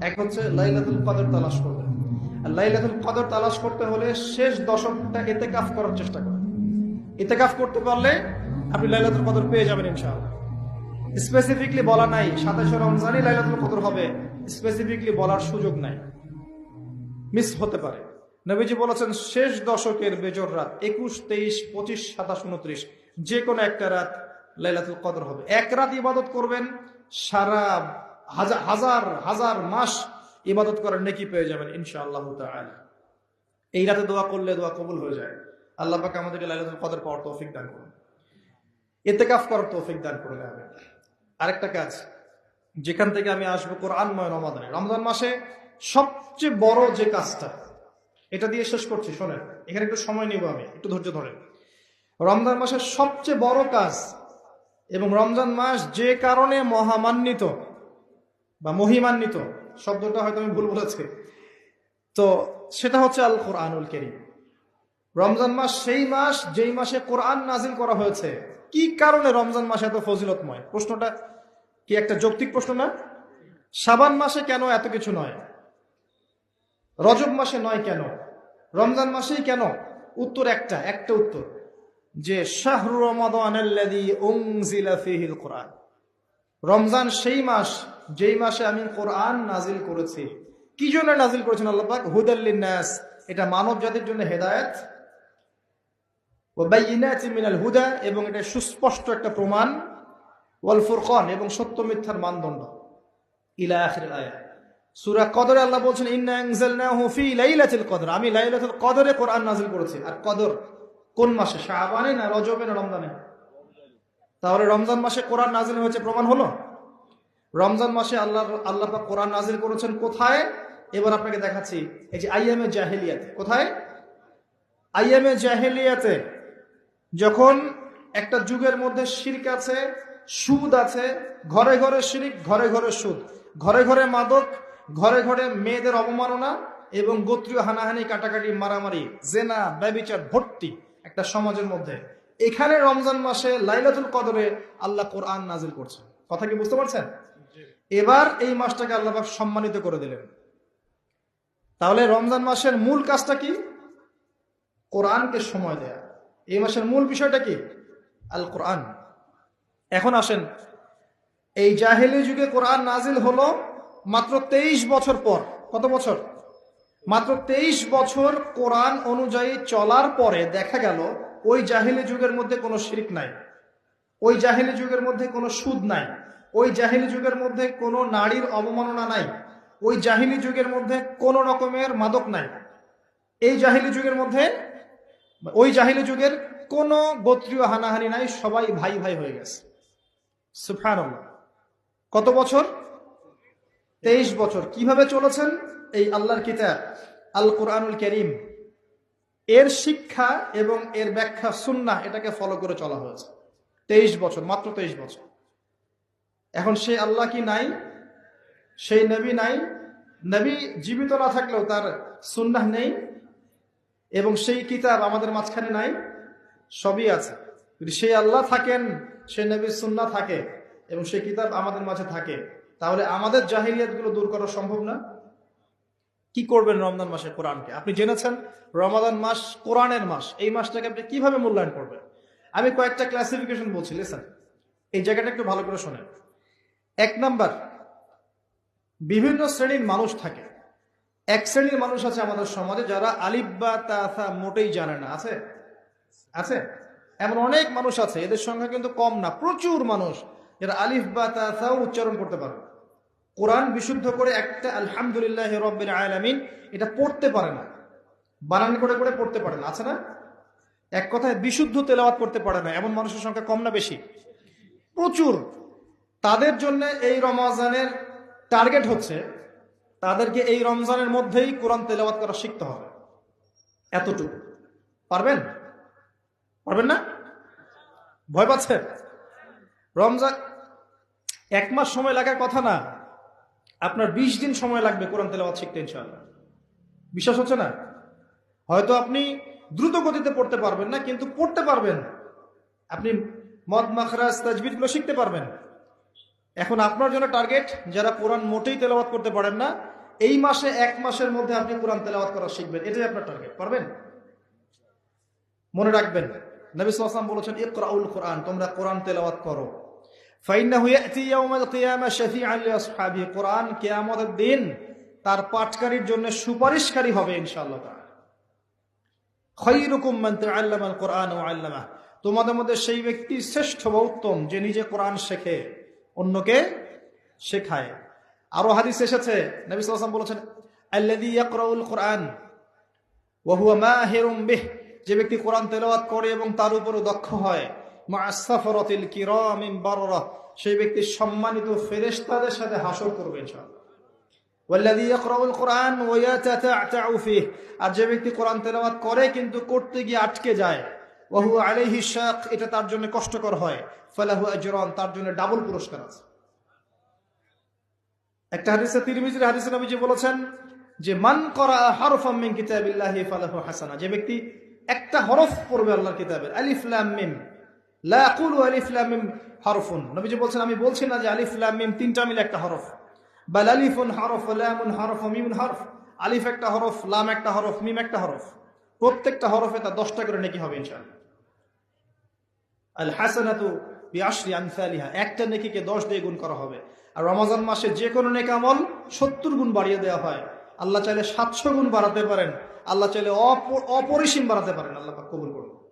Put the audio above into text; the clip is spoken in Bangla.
এক হচ্ছে লাইলাতুল কদর তালাশ করবে। আর লাইলাতুল কদর তালাশ করতে হলে শেষ দশকটা এতে কাফ করার চেষ্টা করবেন এতে কাফ করতে পারলে আপনি লাইলাতুল কদর পেয়ে যাবেন ইনশাআল্লাহ। স্পেসিফিকলি বলা নাই, সাতাশে রমজানই লাইলাতুল কদর হবে স্পেসিফিকলি বলার সুযোগ নাই। মিস হতে পারে। নবীজি বলেছেন, শেষ দশকের বেজর রাত, একুশ, তেইশ, পঁচিশ, সাতাশ, উনত্রিশ, যে কোনো একটা রাত লাইলাতুল কদর হবে। এক রাত ইবাদত করবেন, সারা হাজার হাজার হাজার মাস ইবাদত করার নেকি পেয়ে যাবেন ইনশাআল্লাহ তাআলা। এই রাতে দোয়া করলে দোয়া কবুল হয়ে যায়। আল্লাহ পাক আমাদেরকে লাইলাতুল কদর পাওয়ার তৌফিক দান করুন। এতেকাফ করার তৌফিক দান করলে হবে আরেকটা কাজ, যেখান থেকে আমি আসব কোরআনময় রমাদানে। রমজান মাসে সবচেয়ে বড় যে কাজটা, এটা দিয়ে শেষ করছি, শোনেন। এখানে একটু সময় নিব আমি, একটু ধৈর্য ধরেন। রমজান মাসের সবচেয়ে বড় কাজ এবং রমজান মাস যে কারণে মহামান্বিত বা মহিমান্বিত, শব্দটা হয়তো আমি ভুল বলেছি। তো সেটা হচ্ছে আল কোরআনুল কেরিম। রমজান মাস সেই মাস যেই মাসে কোরআন নাজিল করা হয়েছে। কি কারণে রমজান মাসে এত ফজিলতময়? প্রশ্নটা কি একটা যৌক্তিক প্রশ্ন না? সাবান মাসে কেন এত কিছু নয়? রজব মাসে নয় কেন? রমজান মাসেই কেন? উত্তর একটা একটা উত্তর। যে শাহরু রমাদিল কোরআন। রমজান সেই মাস যেই মাসে আমি কোরআন নাজিল করেছি, কি জন্য নাজিল করেছেন আল্লাপাক হুদাল্লিনাস এটা মানব জাতির জন্য হেদায়ত। মিনাল হুদা, এবং এটা সুস্পষ্ট একটা প্রমাণ। ওয়াল ফুরকন, এবং সত্য মিথ্যার মানদণ্ড। সূরা কদরে, আল্লাহ বলছেন কদর। আমি কদরে কোরআন নাযিল করেছি। আর কদর কোন মাসে? না রজবে না রমজানে? তাহলে রমজান মাসে কোরআন নাজিল হয়েছে, প্রমাণ হলো? রমজান মাসে আল্লাহ আল্লাহ কোরআন নাজিল করেছেন কোথায়? এবার আপনাকে দেখাচ্ছি। এই যে আইএমএ জাহেলিয়াতে। কোথায়? আইএমএ জাহেলিয়াতে। যখন একটা যুগের মধ্যে শিরক আছে, সুদ আছে, ঘরে ঘরে শিরিক, ঘরে ঘরে সুদ। ঘরে ঘরে মাদক, ঘরে ঘরে মেয়েদের অবমাননা এবং গোত্রীয় হানাহানি, কাটাকাটি, মারামারি, জেনা, ব্যবিচার, ভর্তি একটা সমাজের মধ্যে। এখানে রমজান মাসে লাইলাতুল কদরে আল্লাহ কোরআন নাজিল করছেন। কথা কি বুঝতে পারছেন? এবার এই মাসটাকে আল্লাহ সম্মানিত করে দিলেন। তাহলে রমজান মাসের মূল কাজটা কি? কোরআনকে সময় দেয়া। এই মাসের মূল বিষয়টা কি? আল কোরআন এখন আসেন, এই জাহেলি যুগে কোরআন নাজিল হলো মাত্র তেইশ বছর পর। কত বছর? মাত্র তেইশ বছর কোরআন অনুযায়ী চলার পরে দেখা গেল, ওই জাহিলি যুগের মধ্যে কোনো শিরিক নাই। ওই জাহিলি যুগের মধ্যে কোনো সুদ নাই। ওই জাহিলি যুগের মধ্যে কোনো নারীর অবমাননা নাই। ওই জাহিলি যুগের মধ্যে কোন রকমের মাদক নাই। এই জাহিলি যুগের মধ্যে, ওই জাহিলি যুগের কোনো গোত্রীয় হানাহানি নাই, সবাই ভাই ভাই হয়ে গেছে। কত বছর? তেইশ বছর। কীভাবে চলেছেন? এই আল্লাহর কিতাব আল কোরআনুল করিম। এর শিক্ষা এবং এর ব্যাখ্যা সুন্না এটাকে ফলো করে চলা হয়েছে। তেইশ বছর, মাত্র তেইশ বছর। এখন সেই আল্লাহ কি নাই? সেই নবী নাই? নবী জীবিত না থাকলেও তার সুন্নাহ নেই এবং সেই কিতাব আমাদের মাঝখানে নাই, সবই আছে। যদি সেই আল্লাহ থাকেন, সেই নবীর সুন্না থাকে এবং সেই কিতাব আমাদের মাঝে থাকে, তাহলে আমাদের জাহিরিয়াতগুলো দূর করা সম্ভব না। কি করবেন রমজান মাসে কোরআনকে? আপনি জেনেছেন, রমাদান মাস কোরআনের মাস। এই মাসটাকে আপনি কীভাবে মূল্যায়ন করবেন? আমি কয়েকটা ক্লাসিফিকেশন বলছি লেসেন এই জায়গাটা একটু ভালো করে শোনেন। এক নাম্বার, বিভিন্ন শ্রেণির মানুষ থাকে। এক শ্রেণির মানুষ আছে আমাদের সমাজে যারা আলিব্বা তাথা মোটেই জানে না। আছে? আছে? এমন অনেক মানুষ আছে, এদের সংখ্যা কিন্তু কম না, প্রচুর মানুষ যারা আলিফ বা তাথাও উচ্চারণ করতে পারে। কোরআন বিশুদ্ধ করে একটা আলহামদুলিল্লাহ রব্বিন আলামিন এটা পড়তে পারে না। বানান করে করে পড়তে পারে না। আছে না? এক কথায় বিশুদ্ধ তেলাওয়াত করতে পারে না। এমন মানুষের সংখ্যা কম না বেশি? প্রচুর। তাদের জন্য এই রমজানের টার্গেট হচ্ছে তাদেরকে এই রমজানের মধ্যেই কোরআন তেলাওয়াত করা শিখতে হবে। এতটুকু। পারবেন? পারবেন না? ভয় পাচ্ছেন রমজান এক মাস সময় লাগার কথা না। আপনার ২০ দিন সময় লাগবে কোরআন তেলাওয়াত শিখতে, ইনশাআল্লাহ। বিশ্বাস হচ্ছে না? হয়তো আপনি দ্রুত গতিতে পড়তে পারবেন না, কিন্তু পড়তে পারবেন। আপনি মদ, মাখরাজ তাজবিদগুলো শিখতে পারবেন। এখন আপনার জন্য টার্গেট যারা কোরআন মোটেই তেলাওয়াত করতে পারেন না, এই মাসে এক মাসের মধ্যে আপনি কোরআন তেলাওয়াত করা শিখবেন। এটাই আপনার টার্গেট পারবেন? মনে রাখবেন, নবী সাল্লাম বলেছেন, ইকরাউল কোরআন, তোমরা কোরআন তেলাওয়াত করো। কোরআন কিয়ামতের দিন তার পাঠকারীর জন্য সুপারিশকারী হবে ইনশাআল্লাহ তোমাদের মধ্যে সেই ব্যক্তি শ্রেষ্ঠ বা উত্তম যে নিজে কোরআন শেখে। অন্যকে শেখায়। আরও হাদিস এসেছে, নবী বলেছেন কোরআন বিহ। যে ব্যক্তি কোরআন তেলাওয়াত করে এবং তার উপরও দক্ষ হয়। সেই ব্যক্তি সম্মানিত ফেরেশতাদের সাথে হাসর করবে কোরআন ওয়া আর যে ব্যক্তি কোরআন তেলাওয়াত করে কিন্তু করতে গিয়ে আটকে যায়। ওয়া হুয়া আলাইহি শাক, এটা তার জন্য কষ্টকর হয়। ফালাহু আজরান, তার জন্য ডাবল পুরস্কার আছে। একটা হাদিসে, তিরমিজির হাদিসে নবীজি বলেছেন যে, মান করা হারফাম মিন কিতাবিল্লাহি ফালাহু হাসানা। যে ব্যক্তি একটা হরফ পড়বে আল্লাহর কিতাবের, আলিফ লাম মিম। লা আকুলু আলিফ লাম মিম হরফুন। নবীজি বলছেন, আমি বলছি না যে আলিফ লাম মিম তিনটা মিলে একটা হরফ। বাল আলিফুন হরফ লামুন হরফ মিমুন হরফ। আলিফ একটা হরফ, লাম একটা হরফ, মিম একটা হরফ। প্রত্যেকটা হরফে তার দশটা করে নাকি হবে ইনশাআল্লাহ। আল হাসানাতু বিআশরি আমসালিহা, একটা নেকিকে 10 দিয়ে গুণ করা হবে। আর রমজান মাসে যে কোনো নেক আমল 70 গুণ বাড়িয়ে দেওয়া হয়। আল্লাহ চাইলে 700 গুণ বাড়াতে পারেন। আল্লাহ চাইলে অপ- অপরিসীম বাড়াতে পারেন। আল্লাহ কবুল করুন।